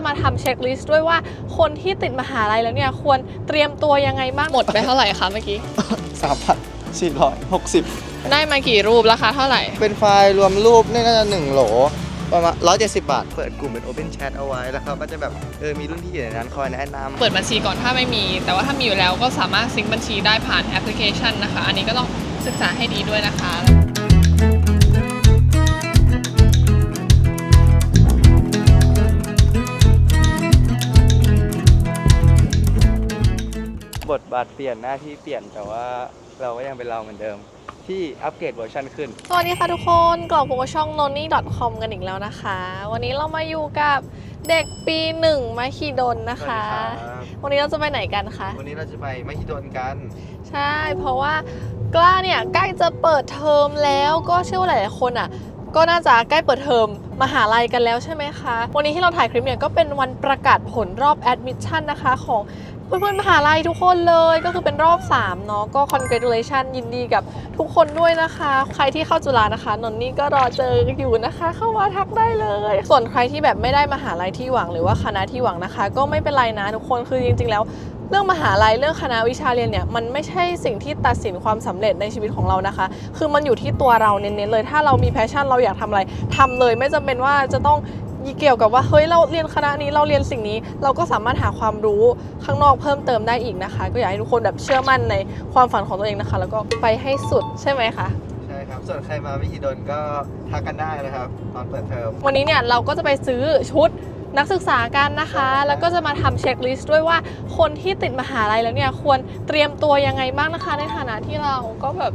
จะมาทำเช็คลิสต์ด้วยว่าคนที่ติดมหาลัยแล้วเนี่ยควรเตรียมตัวยังไงบ้างหมดไปเท่าไหร่คะเมื่อกี้ สามพันสี่ร้อยหกสิบได้มากี่รูปราคาเท่าไหร่ เป็นไฟล์รวมรูปนี่ก็จะหนึ่งโหล ประมาณร้อยเจ็ดสิบบาท เปิดกลุ่มเป็น Open Chat เอาไว้แล้วเขาก็จะแบบเออมีรุ่นพี่อยู่ในนั้นคอยแนะนำเปิดบัญชีก่อนถ้าไม่มี แต่ว่าถ้ามีอยู่แล้วก็สามารถซิงค์บัญชีได้ผ่านแอปพลิเคชันนะคะ อันนี้ก็ต้องศึกษาให้ดีด้วยนะคะ บทบาทเปลี่ยนหน้าที่เปลี่ยนแต่ว่าเราก็ยังเป็นเราเหมือนเดิม ที่อัปเกรดเวอร์ชันขึ้น สวัสดีค่ะทุกคนกล่องโปรโมช่อง noni com กันอีกแล้วนะคะ วันนี้เรามาอยู่กับเด็กปีหนึ่งมหิดลนะคะ วันนี้เราจะไปไหนกันคะ วันนี้เราจะไปไม่ฮิดนกัน ใช่ เพราะว่ากล้าเนี่ยใกล้จะเปิดเทอมแล้วก็เชื่อว่าหลายๆคนอะ ก็น่าจะใกล้เปิดเทอมมหาลัยกันแล้วใช่ไหมคะ วันนี้ที่เราถ่ายคลิปเนี่ยก็เป็นวันประกาศผลรอบแอดมิชชั่นนะคะของ เพื่อนๆมหาลัยทุกคนเลยก็คือเป็นรอบ3เนาะก็ congratulation ยินดีกับทุกคนด้วยนะคะ ใครที่เข้าจุฬานะคะ นนนี่ก็รอเจออยู่นะคะ เข้ามาทักได้เลย ส่วนใครที่แบบไม่ได้มหาลัยที่หวังหรือว่าคณะที่หวังนะคะ ก็ไม่เป็นไรนะทุกคนคือจริง ๆ แล้วเรื่องมหาลัยเรื่องคณะวิชาเรียนเนี่ยมันไม่ใช่สิ่งที่ตัดสินความสำเร็จในชีวิตของเรานะคะ คือมันอยู่ที่ตัวเราเน้นๆเลย ถ้าเรามีแพชชั่นเราอยากทำอะไรทำเลย ไม่จำเป็นว่าจะต้อง เกี่ยวกับว่าเฮ้ยเราเรียนคณะนี้เราเรียนสิ่งนี้ เราก็สามารถหาความรู้ข้างนอกเพิ่มเติมได้อีกนะคะ ก็อยากให้ทุกคนแบบเชื่อมั่นในความฝันของตัวเองนะคะ แล้วก็ไปให้สุดใช่ไหมคะใช่ครับ ส่วนใครมาไม่ฮิดนก็ทักกันได้นะครับ ตอนเปิดเทอมวันนี้เนี่ยเราก็จะไปซื้อชุดนักศึกษากันนะคะ แล้วก็จะมาทำเช็คลิสต์ด้วยว่าคนที่ติดมหาลัยแล้วเนี่ยควรเตรียมตัวยังไงบ้างนะคะ ในฐานะที่เราก็แบบ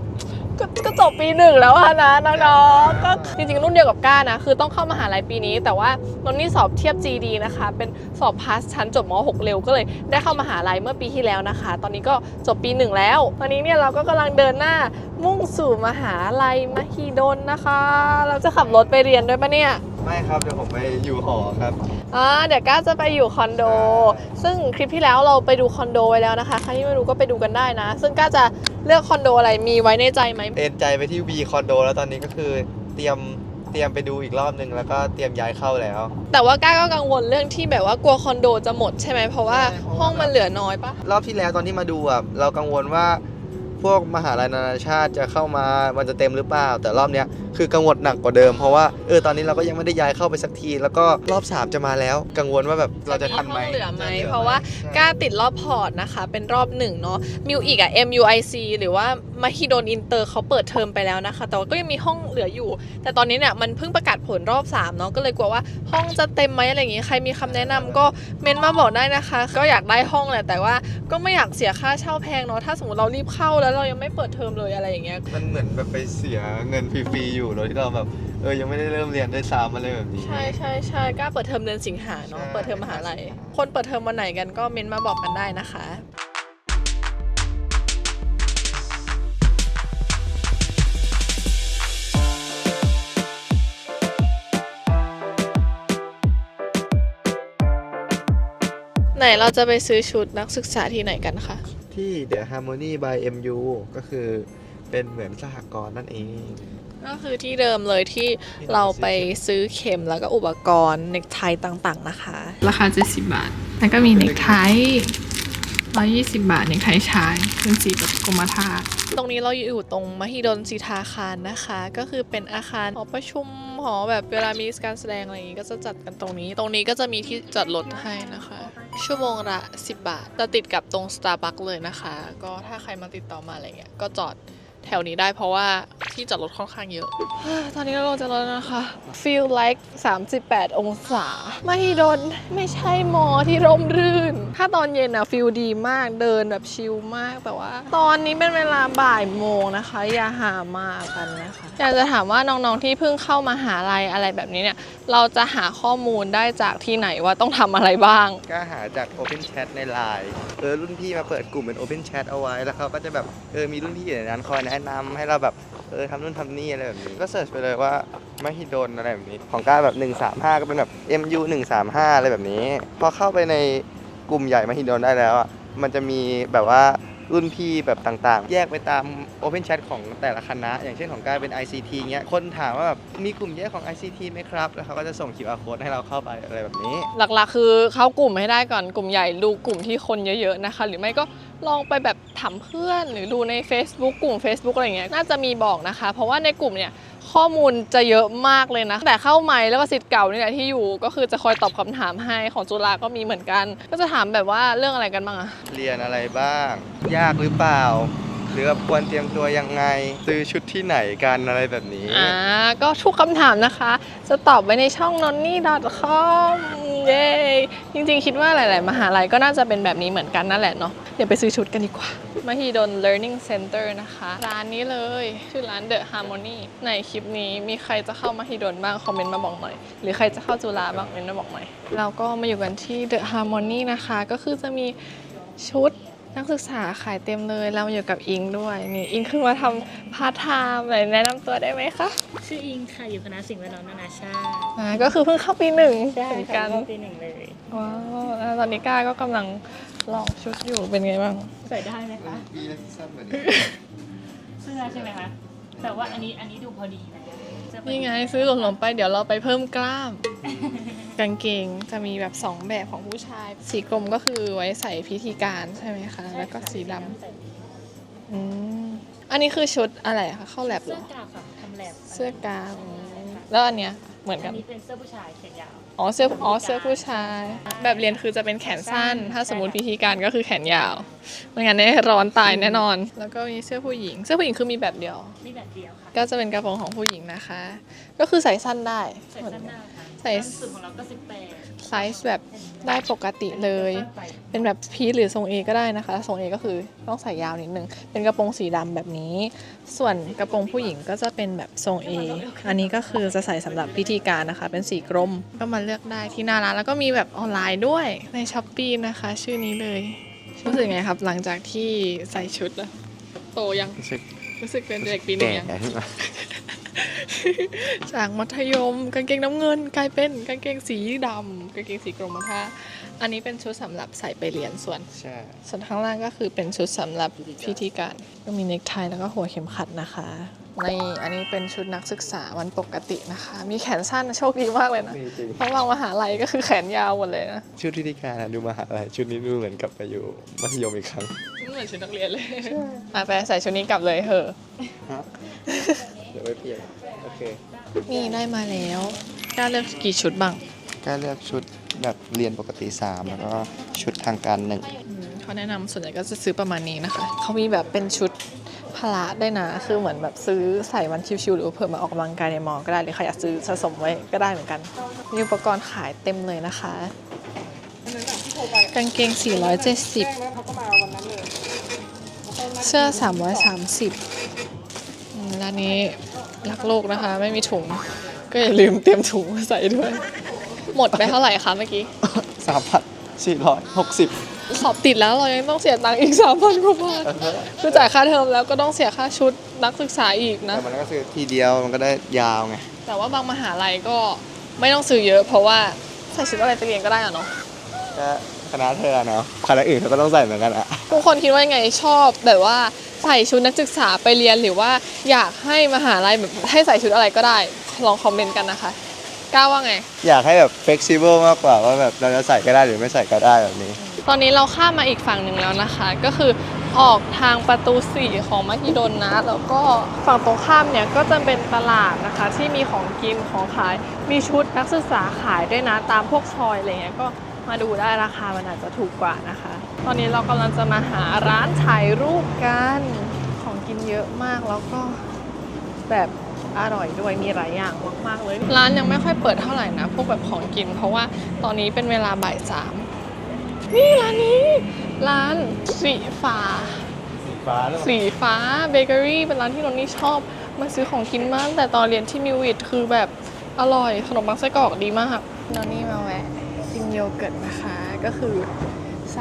ก็ก็จบปีหนึ่งแล้วอะนะน้องๆก็จริงๆรุ่นเดียวกับก้านะ คือต้องเข้ามหาลัยปีนี้ แต่ว่านนนี่สอบเทียบ GD นะคะ เป็นสอบพาสชั้นจบม .6 เร็วก็เลยได้เข้ามหาลัยเมื่อปีที่แล้วนะคะ ตอนนี้ก็จบปีหนึ่งแล้ว ตอนนี้เนี่ยเราก็กำลังเดินหน้ามุ่งสู่มหาลัยมหิดลนะคะ เราจะขับรถไปเรียนด้วยปะเนี่ย ไม่ครับเดี๋ยวผมไปอยู่หอครับ อ่าเดี๋ยวก้าจะไปอยู่คอนโด ซึ่งคลิปที่แล้วเราไปดูคอนโดไว้แล้วนะคะใครที่ไม่รู้ก็ไปดูกันได้นะ ซึ่งก้าจะเลือกคอนโดอะไรมีไว้ในใจไหมเอ็นใจไปที่ V คอนโดแล้วตอนนี้ก็คือเตรียมเตรียมไปดูอีกรอบนึงแล้วก็เตรียมย้ายเข้าแล้วแต่ว่าก้าก็กังวลเรื่องที่แบบว่ากลัวคอนโดจะหมดใช่ไหมเพราะว่าใช่เพราะว่าห้องมันเหลือน้อยปะรอบที่แล้วตอนที่มาดูอะเรากังวลว่า พวกมหาลัยนานาชาติจะเข้ามา มันจะเต็มหรือเปล่า แต่รอบเนี้ยคือกังวลหนักกว่าเดิม เพราะว่าเออตอนนี้เราก็ยังไม่ได้ย้ายเข้าไปสักที แล้วก็รอบ 3 จะมาแล้ว กังวลว่าแบบเราจะทันไหมห้องเหลือไหมจลือเพราะว่าใช่ก้าติดรอบพอร์ตนะคะ เป็นรอบหนึ่งเนาะ มิวอีกอะ MUIC หรือว่ามหิดลอินเตอร์เขาเปิดเทอมไปแล้วนะคะ แต่ว่าก็ยังมีห้องเหลืออยู่ แต่ตอนนี้เนี่ยมันเพิ่งประกาศผลรอบ3เนาะ ก็เลยกลัวว่าห้องจะเต็มไหมอะไรอย่างงี้ ใครมีคำแนะนำก็เมนมาบอกได้นะคะ ก็อยากได้ห้องแหละ แต่ว่าก็ไม่อยากเสียค่าเช่าแพงเนาะ ถ้าสมมติเรารีบเข้าแล้วเรายังไม่เปิดเทอมเลยอะไรอย่างเงี้ย มันเหมือนแบบไปเสียเงินฟรีๆอยู่โดยที่เราแบบเออยังไม่ได้เริ่มเรียนด้วยซ้ำอะไรแบบนี้ ใช่ใช่ใช่กล้าเปิดเทอมเดือนสิงหาเนาะใช่ เปิดเทอมมหาลัยคนเปิดเทอมวันไหนกันก็เมนมาบอกกันได้นะคะ ไหนเราจะไปซื้อชุดนักศึกษาที่ไหนกันคะ ที่ The Harmony by MU ก็คือเป็นเหมือนสหกรณ์นั่นเอง ก็คือที่เดิมเลยที่เราไปซื้อเข็มแล้วก็อุปกรณ์เน็กไทต่างๆนะคะ ราคา 70 บาท แล้วก็มีเน็กไท120 บาทเน็กไทชายเป็นสีแบบกรมท่าตรงนี้เราอยู่ตรงมหิดลสิทธาคารนะคะ ก็คือเป็นอาคารหอประชุมหอแบบเวลามีการแสดงอะไรอย่างงี้ก็จะจัดกันตรงนี้ ตรงนี้ก็จะมีที่จอดรถให้นะคะ ชั่วโมงละ 10 บาท จะติดกับตรง Starbucks เลยนะคะ ก็ถ้าใครมาติดต่อมาอะไรเงี้ย ก็จอด แถวนี้ได้เพราะว่าที่จอดรถค่อนข้างเยอะ ตอนนี้เราลงจากรถนะคะ feel like 38 องศา ไม่โดนไม่ใช่มอที่ร่มรื่น ถ้าตอนเย็นอะฟิลดีมากเดินแบบชิลมากแต่ว่า ตอนนี้เป็นเวลาบ่ายโมงนะคะ อย่าหามากันนะคะ อยากจะถามว่าน้องๆที่เพิ่งเข้ามาหาลัยอะไรแบบนี้เนี่ย เราจะหาข้อมูลได้จากที่ไหนว่าต้องทำอะไรบ้าง ก็หาจาก Open Chat ใน Line เออรุ่นพี่มาเปิดกลุ่มเป็น Open Chat เอาไว้แล้วเขาก็จะแบบเออมีรุ่นพี่อยู่ในนั้นคอยแนะนะนำให้เราแบบเออทำนู่นทำนี่อะไรแบบนี้ ก็เสิร์ชไปเลยว่ามหิดลอะไรแบบนี้ ของก้าแบบ135 ก็เป็นแบบ MU 135 อะไรแบบนี้ พอเข้าไปในกลุ่มใหญ่มหิดลได้แล้วอะมันจะมีแบบว่ารุ่นพี่แบบต่างๆ แยกไปตาม Open Chat ของแต่ละคณะ อย่างเช่นของกายเป็น ICT เงี้ย คนถามว่าแบบมีกลุ่มแยกของ ICT ไหมครับ แล้วเขาก็จะส่ง QR code ให้เราเข้าไปอะไรแบบนี้ หลักๆ คือเข้ากลุ่มให้ได้ก่อนกลุ่มใหญ่ดูกลุ่มที่คนเยอะๆนะคะ หรือไม่ก็ ลองไปแบบถามเพื่อนหรือดูใน Facebook กลุ่ม Facebook อะไรอย่างเงี้ยน่าจะมีบอกนะคะ เพราะว่าในกลุ่มเนี่ยข้อมูลจะเยอะมากเลยนะแต่เข้าใหม่แล้วก็สิทธิ์เก่านี่แหละที่อยู่ก็คือจะคอยตอบคำถามให้ของจุฬาก็มีเหมือนกัน ก็จะถามแบบว่าเรื่องอะไรกันบ้างอะเรียนอะไรบ้าง ยากหรือเปล่าหรือว่าควรเตรียมตัวยังไง ซื้อชุดที่ไหนกันอะไรแบบนี้อ่าก็ทุกคำถามนะคะ จะตอบไว้ในช่อง n o n n y com เย้จริงๆ คิดว่าหลาย ๆ มหาลัยก็น่าจะเป็นแบบนี้เหมือนกันนั่นแหละเนาะ เดี๋ยวไปซื้อชุดกันดีกว่ามหิดล Learning Center นะคะ ร้านนี้เลย ชื่อร้าน The Harmony ในคลิปนี้มีใครจะเข้ามหิดลบ้าง คอมเมนต์มาบอกหน่อย หรือใครจะเข้าจุฬาบ้างคอมเมนต์มาบอกหน่อยเราก็มาอยู่กันที่ The Harmony นะคะ ก็คือจะมีชุดนักศึกษาขายเต็มเลย เราอยู่กับอิงด้วยนี่อิงคือมาทำพาร์ทไทม์เลยแนะนำตัวได้ไหมคะชื่ออิงค่ะอยู่คณะสิ่งแวดล้อมนานาชาติอ่าก็คือเพิ่งเข้าปีหนึ่งใช่เหมือนค่ะกันเข้าปีหนึ่งเลยว้าวแล้วตอนนี้ก้าก็กำลัง ลองชุดอยู่เป็นไงบ้าง ใส่ได้ไหมคะเสื้อใช่ไหมคะ แต่ว่าอันนี้อันนี้ดูพอดีนะเสื้อพอดีนี่ไงซื้อหลวมๆไปเดี๋ยวเราไปเพิ่มกล้าม กางเกงจะมีแบบ 2 แบบของผู้ชาย สีกรมก็คือไว้ใส่พิธีการใช่ไหมคะแล้วก็สีดำอืมอันนี้คือชุดอะไรคะเข้าแลบเหรเสื้ออกาวค่ะทำแลบเสื้อกาวอืมแล้วอันเนี้ยเหมือนกัอันน นี้เป็นเสื้อผู้ชายแขนยาว อ๋อเสื้ออ๋อเสื้อผู้ชาย แบบเรียนคือจะเป็นแขนสั้น ถ้าสมมติพิธีการก็คือแขนยาวไม่งั้นเนี่ยร้อนตายแน่นอน แล้วก็มีเสื้อผู้หญิง เสื้อผู้หญิงคือมีแบบเดียว มีแบบเดียวค่ะ ก็จะเป็นกระโปรงของผู้หญิงนะคะ ก็คือใส่สั้นได้ใส่สั้นหน้าค่ะใส่สั้นสุดของเราก็สิบแปด ไซส์แบบได้ปกติเลย เป็นแบบพีชหรือทรงเอก็ได้นะคะ ทรงเอก็คือต้องใส่ยาวนิดนึง เป็นกระโปรงสีดำแบบนี้ ส่วนกระโปรงผู้หญิงก็จะเป็นแบบทรงเออันนี้ก็คือจะใส่สำหรับพิธีการนะคะ เป็นสีกรม ก็มาเลือกได้ที่หน้าร้านแล้วก็มีแบบออนไลน์ด้วยในช้อปปีนะคะ ชื่อนี้เลยรู้สึกไงครับหลังจากที่ใส่ชุดแล้วโตยังรู้สึกรู้สึกเป็นเด็กปีหนึ่แก่งยังขึ้นมา จากมัธยมกางเกงน้ำเงิน กลายเป็นกางเกงสีดำกางเกงสีกรมท่าอันนี้เป็นชุดสำหรับใส่ไปเรียนส่วน ใช่ ส่วนข้างล่างก็คือเป็นชุดสำหรับพิธีการ ก็มีเนคไทแล้วก็หัวเข็มขัดนะคะในอันนี้เป็นชุดนักศึกษาวันปกตินะคะ มีแขนสั้นนะโชคดีมากเลยนะนี่จริง เพราะบางมหาลัยก็คือแขนยาวหมดเลยนะชุดพิธีการอะดูมหาลัยชุดนี้ดูเหมือนกลับไปอยู่มัธยมอีกครั้งไม่เหมือนชุดนักเรียนเลยมาไปใส่ชุดนี้กลับเลยเหอะ ฮะเดี๋ยวไปเปลี่ยนโอเคนี่ได้มาแล้วกล้าเลือกกี่ชุดบ้างก็เลือกชุดแบบเรียนปกติ 3 แล้วก็ชุดทางการหนึ่งอืมเขาแนะนำส่วนใหญ่ก็จะซื้อประมาณนี้นะคะ เขามีแบบเป็นชุดพละได้วยนะ คือเหมือนแบบซื้อใส่วันชิวๆหรือว่าเผื่อมาออกกำลังกายในมอก็ได้หรือใครอยากซื้อสะสมไว้ก็ได้เหมือนกัน มีอุปกรณ์ขายเต็มเลยนะคะ กางเกง 470 เสื้อ 330อืม ร้านนี้รักโลกนะคะ ไม่มีถุง ก็อย่าลืมเตรียมถุงมาใส่ด้วย หมดไปเท่าไหร่คะเมื่อกี้สามพันสี่ร้อยหกสิบสอบติดแล้วเรายังต้องเสียตังค์อีก3 0 0พันกว่าบาทคือจ่ายค่าเทอมแล้วก็ต้องเสียค่าชุดนักศึกษาอีกนะ แต่มันก็ซื้อทีเดียวมันก็ได้ยาวไง แต่ว่าบางมหาลัยก็ไม่ต้องซื้อเยอะ เพราะว่าใส่ชุดอะไรไปเรียนก็ได้อะเนาะก็คณะเธอเนาะคณะอื่นเขาก็ต้องใส่เหมือนกันอะทุกคนคิดว่ายังไงชอบแบบว่า ใส่ชุดนักศึกษาไปเรียนหรือว่าอยากให้มหาลัยแบบให้ใส่ชุดอะไรก็ได้ ลองคอมเมนต์กันนะคะก้าวว่าไง อยากให้แบบ flexible มากกว่าว่าแบบเราจะใส่ก็ได้หรือไม่ใส่ก็ได้แบบนี้ ตอนนี้เราข้ามมาอีกฝั่งหนึ่งแล้วนะคะ ก็คือออกทางประตูสี่ของมหิดลนะ แล้วก็ฝั่งตรงข้ามเนี่ยก็จะเป็นตลาดนะคะ ที่มีของกินของขายมีชุดนักศึกษาขายด้วยนะตามพวกซอยอะไรเงี้ยก็มาดูได้ราคามันอาจจะถูกกว่านะคะ ตอนนี้เรากำลังจะมาหาร้านถ่ายรูปกัน ของกินเยอะมากแล้วก็แบบอร่อยด้วยมีหลายอย่างมากๆเลย ร้านยังไม่ค่อยเปิดเท่าไหร่นะ พวกแบบของกิน เพราะว่าตอนนี้เป็นเวลาบ่ายสามนี่ร้านนี้ ร้านสีฟ้า ฟ้าแล้วสีฟ้าเบเกอรี่เป็นร้านที่นนนี่ชอบมาซื้อของกินมาก แต่ตอนเรียนที่มิววิทคือแบบอร่อยขนมปังไส้กรอกดีมากนนนี่มาแวะกินโยเกิร์ตนะคะก็คือ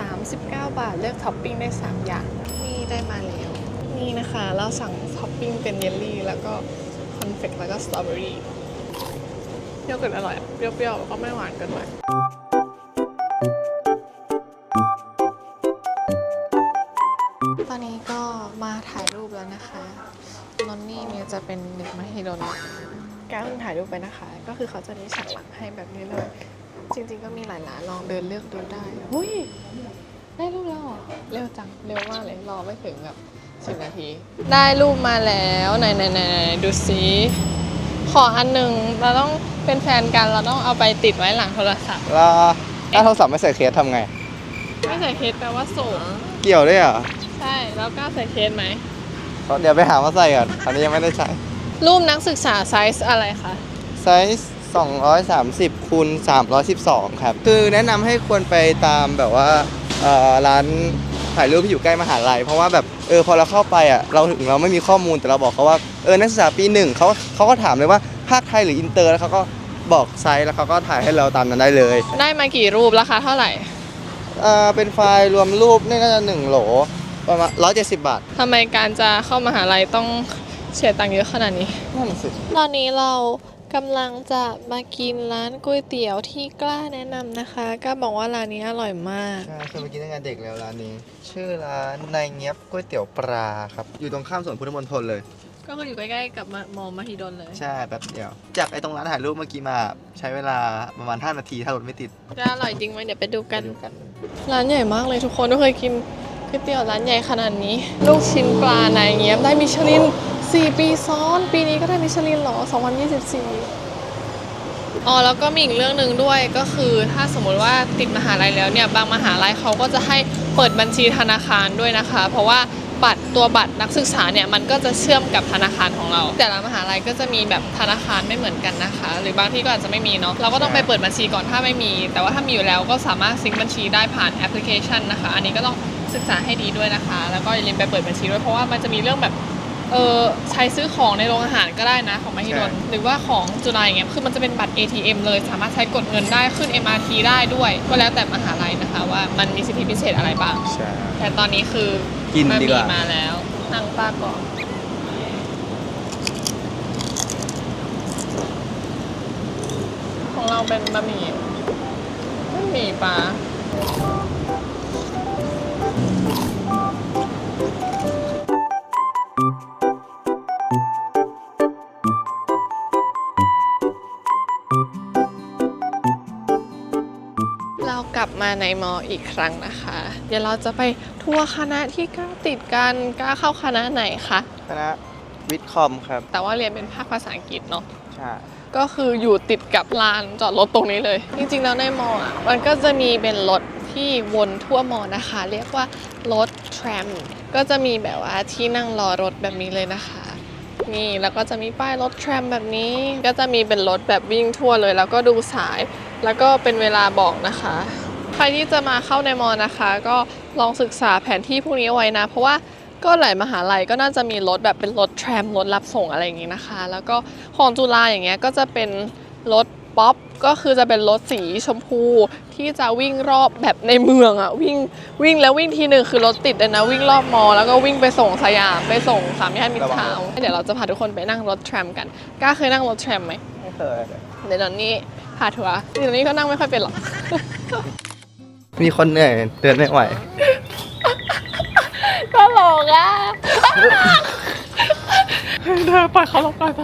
39 บาท เลือกท็อปปิ้งได้ 3 อย่าง นี่ได้มาแล้ว นี่นะคะ เราสั่งท็อปปิ้งเป็นเยลลี่ แล้วก็คอนเฟกแล้วก็สตรอเบอรี่เปรี้ยวกิดอร่อยเปรี้ยวๆแล้วก็ไม่หวานเกินไปตอนนี้ก็มาถ่ายรูปแล้วนะคะนอนนี่เนี่ยจะเป็นเด็กมัธยมก้าวถ่ายรูปไปนะคะ ก็คือเขาจะมีฉากหลังให้แบบนี้เลย จริงๆก็มีหลายร้านลองเดินเลือกดูได้หุ้ยได้รูปแล้วเหรอเร็วจัง เร็วมากเลย รอไม่ถึงแบบสิบนาที ได้รูปมาแล้วไหนไหนไหนไหนดูซิขออันหนึ่งเราต้องเป็นแฟนกันเราต้องเอาไปติดไว้หลังโทรศัพท์แล้วถ้าโทรศัพท์ไม่ใส่เคสทำไง ไม่ใส่เคสแปลว่าโสดเกี่ยวด้วยเหรอใช่แล้วกล้าใส่เคสไหมเดี๋ยวไปหามาใส่ก่อนอันนี้ยังไม่ได้ใช้รูปนักศึกษาไซส์อะไรคะไซส์ 230คูณ312 ครับ คือแนะนำให้ควรไปตามแบบว่าเอ่อร้านถ่ายรูปที่อยู่ใกล้มหาลัย เพราะว่าแบบเออพอเราเข้าไปอะเราถึงเราไม่มีข้อมูลแต่เราบอกเขาว่าเออนักศึกษาปีหนึ่งเขาเขาก็ถามเลยว่าภาคไทยหรืออินเตอร์แล้วเขาก็บอกไซส์แล้วเขาก็ถ่ายให้เราตามนั้นได้เลย ได้มากี่รูปราคาเท่าไหร่เอ่อเป็นไฟล์รวมรูปนี่น่าจะหนึ่งโหลประมาณ170บาททำไมการจะเข้ามหาลัยต้องเสียตังค์เยอะขนาดนี้นั่นสิตอนนี้เรา กำลังจะมากินร้านก๋วยเตี๋ยวที่กล้าแนะนำนะคะกล้าบอกว่าร้านนี้อร่อยมาก ใช่เคยมากินตั้งแต่เด็กแล้วร้านนี้ ชื่อร้านนายเงียบก๋วยเตี๋ยวปลาครับ อยู่ตรงข้ามสวนพุทธมณฑลเลย ก็คืออยู่ใกล้ๆกับมอมหิดลเลยใช่แป๊บเดียว จากไอ้ตรงร้านถ่ายรูปเมื่อกี้มาใช้เวลาประมาณ5นาทีถ้ารถไม่ติด จะอร่อยจริงไหมเดี๋ยวไปดูกัน ไปดูกัน ร้านใหญ่มากเลยทุกคนไม่เคยกิน ก๋วยเตี๋ยวร้านใหญ่ขนาดนี้ ลูกชิ้นปลานายเงี้ยได้มิชลิน 4 ปีซ้อน ปีนี้ก็ได้มิชลินเหรอ 2024 อ๋อ แล้วก็มีอีกเรื่องหนึ่งด้วยก็คือถ้าสมมติว่าติดมหาลัยแล้วเนี่ย บางมหาลัยเขาก็จะให้เปิดบัญชีธนาคารด้วยนะคะ เพราะว่าบัตรตัวบัตรนักศึกษาเนี่ยมันก็จะเชื่อมกับธนาคารของเรา แต่ละมหาลัยก็จะมีแบบธนาคารไม่เหมือนกันนะคะ หรือบางที่ก็อาจจะไม่มีเนาะเราก็ต้องไปเปิดบัญชีก่อนถ้าไม่มี แต่ว่าถ้ามีอยู่แล้วก็สามารถซิงบัญชีได้ผ่านแอปพลิเคชันนะคะ อันนี้ก็ต้อง ศึกษาให้ดีด้วยนะคะ แล้วก็อย่าลืมไปเปิดบัญชีด้วยเพราะว่ามันจะมีเรื่องแบบเออใช้ซื้อของในโรงอาหารก็ได้นะของมหิดลใช่หรือว่าของจุฬาอย่างเงี้ยคือมันจะเป็นบัตร ATM เลย สามารถใช้กดเงินได้ขึ้น MRT ได้ด้วย ก็แล้วแต่มหาลัยนะคะ ว่ามันมีสิทธิพิเศษอะไรบ้าง ใช่ แต่ตอนนี้คือกินบะหดีกมี่ว่า มาแล้วนั่งป้าก่อนของเราเป็นบะหมี่บะหมี่ปลาเรา ในมออีกครั้งนะคะ เดี๋ยวเราจะไปทัวร์คณะที่กล้าติดกันกล้าเข้าคณะไหนคะคณะวิทย์คอมครับ แต่ว่าเรียนเป็นภาคภาษาอังกฤษเนาะใช่ก็คืออยู่ติดกับลานจอดรถตรงนี้เลย จริงๆแล้วในมออะมันก็จะมีเป็นรถที่วนทั่วมอนะคะ เรียกว่ารถแทรมก็จะมีแบบว่าที่นั่งรอรถแบบนี้เลยนะคะ นี่แล้วก็จะมีป้ายรถแทรมแบบนี้ ก็จะมีเป็นรถแบบวิ่งทั่วเลย แล้วก็ดูสาย แล้วก็เป็นเวลาบอกนะคะ ใครที่จะมาเข้าในมอนะคะ ก็ลองศึกษาแผนที่พวกนี้เอาไว้นะ เพราะว่าก็หลายมหาลัยก็น่าจะมีรถแบบเป็นรถแทรมรถรับส่งอะไรอย่างนี้นะคะ แล้วก็ของจุฬาอย่างเงี้ยก็จะเป็นรถป๊อปก็คือจะเป็นรถสีชมพู ที่จะวิ่งรอบแบบในเมืองอะวิ่งวิ่งแล้ววิ่งทีหนึ่งคือรถติดเลยนะ วิ่งรอบมอ แล้วก็วิ่งไปส่งสยามไปส่งสามย่านมิตรทาวน์เดี๋ยวเราจะพาทุกคนไปนั่งรถแทรมกันกล้าเคยนั่งรถแทรมไหมไม่เคยเดี๋ยวตอนนี้พาทัวร์เดี๋ยวนี้ก็นั่งไม่ค่อยเป็นหรอก มีคนเหนื่อยเดินไม่ไหวก็หลอกอะเธอปล่อยเขาลงไปไป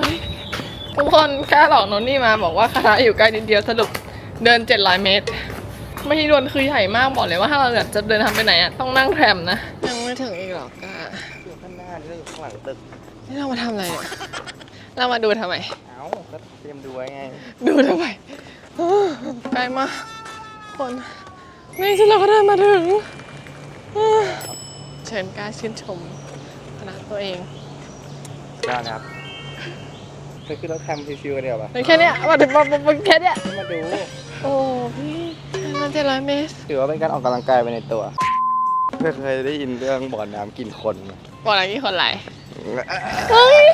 ทุกคนกล้าหลอกนนนี่มาบอกว่าคณะอยู่ใกล้นิดเดียวสรุปเดิน 700 เมตร ไม่ที่ดวนคือใหญ่มากบอกเลยว่าถ้าเราอยากจะเดินทางไปไหนอะต้องนั่งแทรมนะ ยังไม่ถึงอีกหรอกก้าอยู่ข้างหน้านี่อยู่ข้างหลังตึกนี่เรามาทำอะไรเนี่ยเรามาดูทำไม เอ้าก็เตรียมดูไว้ไง ดูทำไมอ้าวไกลมากคน นี่ที่เราก็เดินมาถึงอ้าวเชิญกล้าชื่นชมคณะตัวเองได้ครับเคยขึ้นรถแทมชิวๆกันเดียวปะแค่เนี้ยมาถึงมามาแค่เนี้ยมาดู โอ้พี่มันเจ็ดร้อยเมตรถือว่าเป็นการออกกำลังกายไปในตัวไม่เคยได้ยินเรื่องบ่อน้ำกินคนไหมบอกอะไรกี่คนไหลเฮ้ย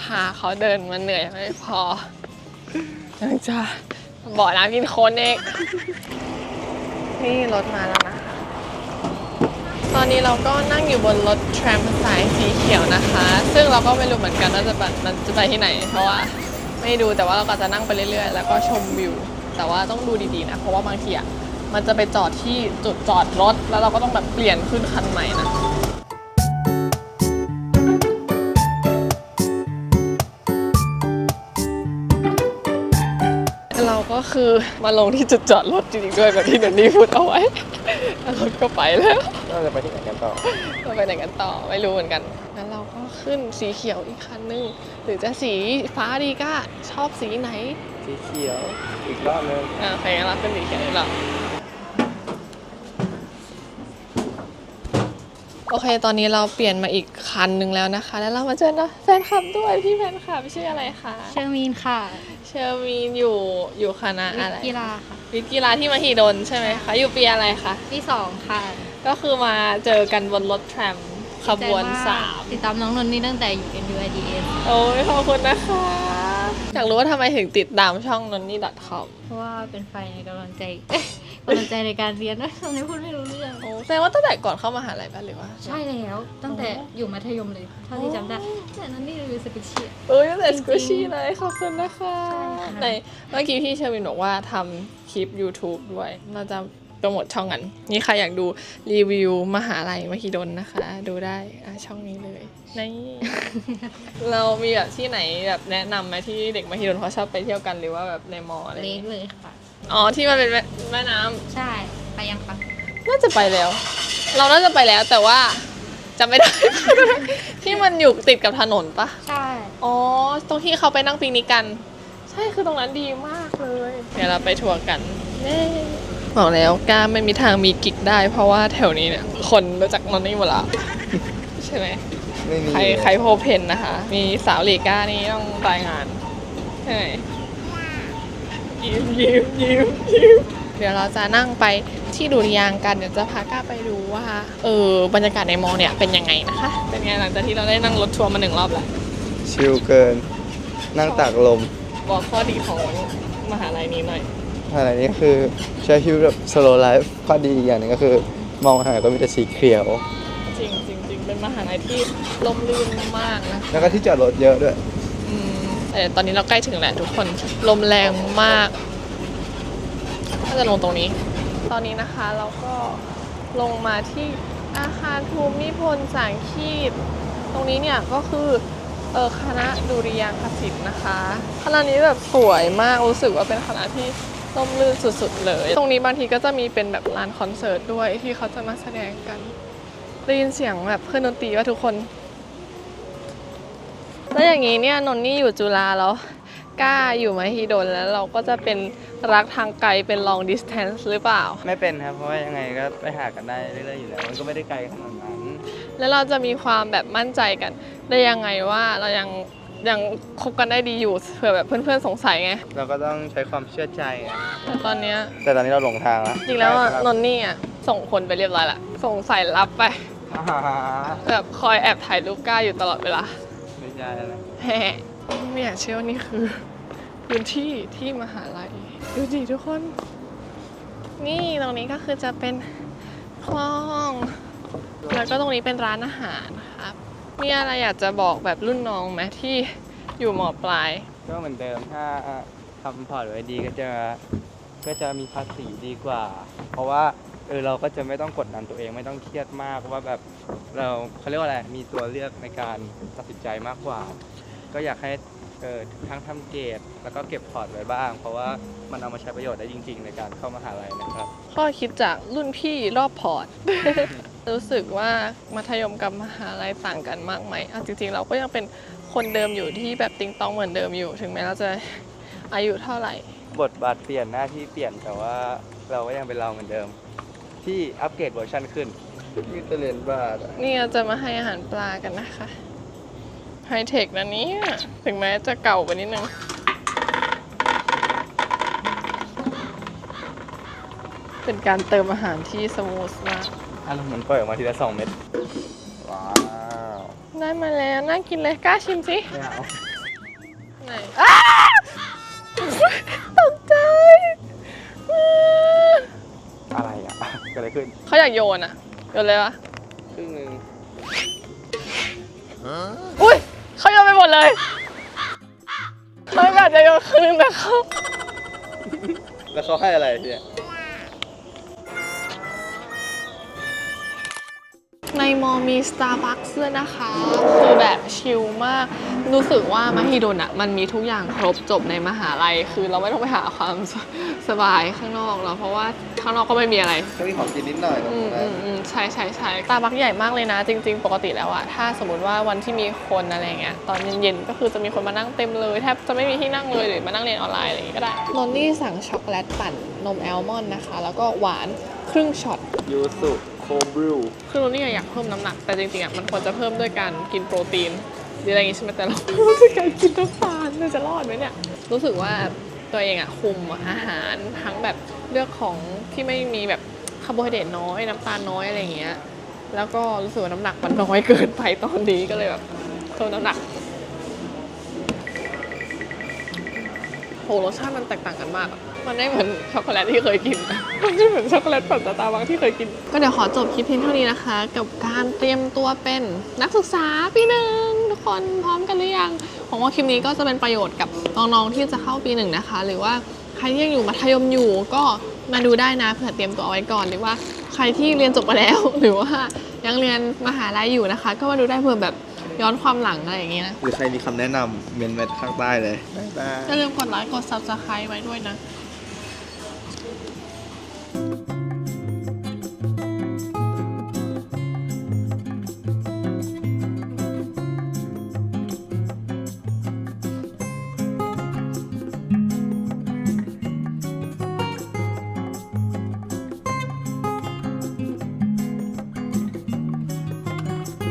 พาเขาเดินมาเหนื่อยไม่พอยังจะ บอกน้ำกินคนเองนี่รถมาแล้วนะ ตอนนี้เราก็นั่งอยู่บนรถแทรมสายสีเขียวนะคะ ซึ่งเราก็ไม่รู้เหมือนกันว่าจะมันจะไปที่ไหน เพราะว่าไม่ดูแต่ว่าเราก็จะนั่งไปเรื่อยๆ แล้วก็ชมวิว แต่ว่าต้องดูดีๆนะ เพราะว่าบางทีอะมันจะไปจอดที่จุดจอดรถ แล้วเราก็ต้องแบบเปลี่ยนขึ้นคันใหม่นะ คือมาลงที่จุดจอดรถจริงๆด้วยแบบที่เดนนี่พูดเอาไว้แล้วรถก็ไปแล้วเราจะไปที่ไหนกันต่อเราไปไหนกันต่อไม่รู้เหมือนกันงั้นเราก็ขึ้นสีเขียวอีกคันนึงหรือจะสีฟ้าดีก้าชอบสีไหนสีเขียวอีกรอบนึงอ่าโอเคงั้นเราขึ้นสีเขียวอีกแล้วโอเค ตอนนี้เราเปลี่ยนมาอีกคันหนึ่งแล้วนะคะ แล้วเรามาเจอนะแฟนคลับด้วย พี่แฟนคลับชื่ออะไรคะเชอร์มีนค่ะเชอร์มีนอยู่อยู่คณะอะไรกีฬาค่ะวิทย์กีฬาที่มหิดลใช่ไหมคะ อยู่ปีอะไรคะ ที่สองค่ะก็คือมาเจอกันบนรถแทรมขบวนใจมกสามติดตามน้องนนท์นี่ตั้งแต่อยู่ NUIDS โอ้ยขอบคุณนะคะ อยากรู้ว่าทำไมถึงติดตามช่องนนนี่ .com เพราะว่าเป็นไฟในกำลังใจเอ๊ะ กำลังใจในการเรียนนะตอนนี้พูดไม่รู้เรื่อง โอ้แสดงว่าตั้งแต่ก่อนเข้ามหาลัยป่ะหรือว่า ใช่แล้วตั้งแต่อยู่มัธยมเลยเท่าที่จำได้แต่นั้นนี่รีวิวสปิเชีย เอ้ยตั้งแต่สกูชี่เลยขอบคุณนะคะใช่ค่ะ ในเมื่อกี้พี่เชอร์วินบอกว่าทำคลิป YouTube ด้วย เราจะโปรโมทช่องกัน นี่ใครอยากดูรีวิวมหาลัยมหิดลนะคะ ดูได้อะช่องนี้เลยนี่ เรามีแบบที่ไหนแบบแนะนำไหมที่เด็กมหิดลเขาชอบไปเที่ยวกันหรือว่าแบบในมออะไรอย่างเล็กเงี้ยเลยค่ะ อ๋อที่มันเป็นแม่แม่น้ำใช่ ไปยังคะน่าจะไปแล้ว เราน่าจะไปแล้วแต่ว่าจำไม่ได้ ที่มันอยู่ติดกับถนนปะใช่ อ๋อ ตรงที่เขาไปนั่งปิกนิกกัน ใช่คือตรงนั้นดีมากเลย เดี๋ยวเราไปทัวร์กันเย้บอกแล้วกล้าไม่มีทางมีกิ๊กได้ เพราะว่าแถวนี้เนี่ยคนรู้จักนนนี่หมดละ ใช่ไหม ไม่มีใครใครโพเพนนะคะ มีสาวหลีก้านี่ต้องรายงานใช่ไหม ยิ้มยิ้มยิ้มยิ้มเดี๋ยวเราจะนั่งไปที่ดุริยางค์กันเดี๋ยวจะพาก้าไปดูว่าเออบรรยากาศในมอเนี่ยเป็นยังไงนะคะเป็นไงหลังจากที่เราได้นั่งรถทัวร์มาหนึ่งรอบแล้วชิลเกิน นั่งตากลมบอกข้อดีของมหาลัยนี้หน่อยอะไรนี้คือใช้ชีวิตแบบสโลไลฟ์ข้อดีอีกอย่างหนึงก็คือ มองหาก็มีแต่สีเขียว จริงจริงจริงเป็นมหาลัยที่ร่มรื่นมากนะ แล้วก็ที่จอดรถเยอะด้วยอืม แต่ตอนนี้เราใกล้ถึงแล้วทุกคน ลมแรงมากถ้าจะลงตรงนี้ ตอนนี้นะคะเราก็ลงมาที่อาคารภูมิพลสังคีต ตรงนี้เนี่ยก็คือเออคณะดุริยางคศิลป์นะคะคณะนี้แบบสวยมากรู้สึกว่าเป็นคณะที่ร่มรื่นสุดๆเลย ตรงนี้บางทีก็จะมีเป็นแบบลานคอนเสิร์ตด้วยที่เขาจะมาแสดงกันได้ยินเสียงแบบเครื่องดนตรีว่าทุกคน แล้วอย่างนี้เนี่ยนนนี่อยู่จุฬาแล้วกล้าอยู่มหิดลแล้วเราก็จะเป็นรักทางไกลเป็น long distance หรือเปล่า ไม่เป็นครับ เพราะว่ายังไงก็ไปหากันได้เรื่อยๆอยู่แล้ว มันก็ไม่ได้ไกลขนาดนั้น แล้วเราจะมีความแบบมั่นใจกัน ได้ยังไงว่าเรายังยังคบกันได้ดีอยู่เผื่อแบบเพื่อนๆสงสัยไง เราก็ต้องใช้ความเชื่อใจไงแต่ตอนเนี้ยแต่ตอนนี้เราหลงทางแล้วจริงแล้วอะใช่นนนี่อะส่งคนไปเรียบร้อยละส่งสายลับไปครับแบบคอยแอบถ่ายรูปกล้าอยู่ตลอดเวลา ไม่ใช่อะไรแฮะไม่อยากเชื่อว่านี่คือ พื้นที่ที่มหาลัย ดูดิทุกคน นี่ตรงนี้ก็คือจะเป็นคลอง แล้วก็ตรงนี้เป็นร้านอาหารนะครับ มีอะไรอยากจะบอกแบบรุ่นน้องไหมที่อยู่มปลาย ก็เหมือนเดิมถ้าทำพอร์ตไว้ดีก็จะก็จะมีภาษีดีกว่า เพราะว่า เออเราก็จะไม่ต้องกดดันตัวเองไม่ต้องเครียดมากว่าแบบเราเขาเรียกว่าอะไรมีตัวเลือกในการตัดสินใจมากกว่า ก็อยากให้เออทั้งทำเกรดแล้วก็เก็บพอร์ตไว้บ้าง เพราะว่ามันเอามาใช้ประโยชน์ได้จริง ๆ ในการเข้ามหาลัยนะครับ ข้อคิดจากรุ่นพี่รอบพอร์ต รู้สึกว่ามัธยมกับมหาลัยต่างกันมากไหมเอาจริงๆ เราก็ยังเป็นคนเดิมอยู่ที่แบบติงตองเหมือนเดิมอยู่ ถึงแม้เราจะอายุเท่าไหร่ บทบาทเปลี่ยนหน้าที่เปลี่ยนแต่ว่าเราก็ยังเป็นเราเหมือนเดิม ที่อัปเกรดเวอร์ชันขึ้นนี่จะเรียนบาทอะนี่เราจะมาให้อาหารปลากันนะคะไฮเทคนะเนี่ยถึงแม้จะเก่าไปนิดนึงเป็นการเติมอาหารที่สมูทมากอารมณ์เหมือนปล่อยออกมาทีละสองเม็ดว้าว ได้มาแล้ว น่ากินเลยกล้าชิมสิไม่เอาไหนอ้า ขึ้นเขาอยากโยนอะโยนเลยวะครึ่งหนึ่งอุ้ยเขาโยนไปหมดเลยเขาแบบจะโยนคืนแต่เขาแล้วเขาให้อะไรเนี่ย ในมอมี Starbucks ด้วยนะคะ คือแบบชิลมาก รู้สึกว่ามหิดลอะมันมีทุกอย่างครบจบในมหาลัย คือเราไม่ต้องไปหาความสสบายข้างนอกแล้วเพราะว่าข้างนอกก็ไม่มีอะไร ก็มีของกินนิดหน่อยตรงอืมนั้อืนมอืมใช่ใช่ใช่ตาบักใหญ่มากเลยนะ จริง ๆ ปกติแล้วอะถ้าสมมติว่าวันที่มีคนอะไรเงี้ยตอนเย็นๆก็คือจะมีคนมานั่งเต็มเลยแทบจะไม่มีที่นั่งเลยหรือมานั่งเรียนออนไลน์อะไรอย่างงี้ก็ได้นนนี่สั่งช็อกโกแลตปั่นนมแอลมอนด์นะคะ แล้วก็หวานครึ่งช็อตยูสุ โคบรูคือนนนี่ยอยากเพิ่มน้ำหนัก แต่จริงๆอะมันควรจะเพิ่มด้วยการกินโปรตีนหรืออะไรอย่างงี้ใช่ไหมแต่เรารู้สึกการกินน้ำตาลมันจะรอดไหมเนี่ย รู้สึกว่าตัวเองอะคุมอาหารทั้งแบบเลือกของที่ไม่มีแบบคาร์โบไฮเดรตน้อยน้ำตาลน้อยอะไรอย่างเงี้ย แล้วก็รู้สึกว่าน้ำหนักมันน้อยเกินไปตอนนี้ก็เลยแบบเพิ่มน้ำหนักโหรสชาติมันแตกต่างกันมากอะ มันไม่เหมือนช็อกโกแลตที่เคยกิน มันไม่เหมือนช็อกโกแลตปั่นสตาร์บัคที่เคยกิน ก็เดี๋ยวขอจบคลิปเพียงเท่านี้นะคะ กับการเตรียมตัวเป็นนักศึกษาปีหนึ่งทุกคนพร้อมกันหรือยังผมว่าคลิปนี้ก็จะเป็นประโยชน์กับน้องๆที่จะเข้าปีหนึ่งนะคะ หรือว่าใครที่ยังอยู่มัธยมอยู่ก็มาดูได้นะเผื่อเตรียมตัวเอาไว้ก่อนหรือว่าใครที่เรียนจบมาแล้ว หรือว่ายังเรียนมหาลัยอยู่นะคะ ก็มาดูได้เผื่อแบบย้อนความหลังอะไรอย่างเงี้ยนะหรือใครมีคำแนะนำเมนเม็ดข้างใต้เลยบ๊ายบายอย่าลืมกดไลค์กด subscribe ไว้ด้วยนะ thank you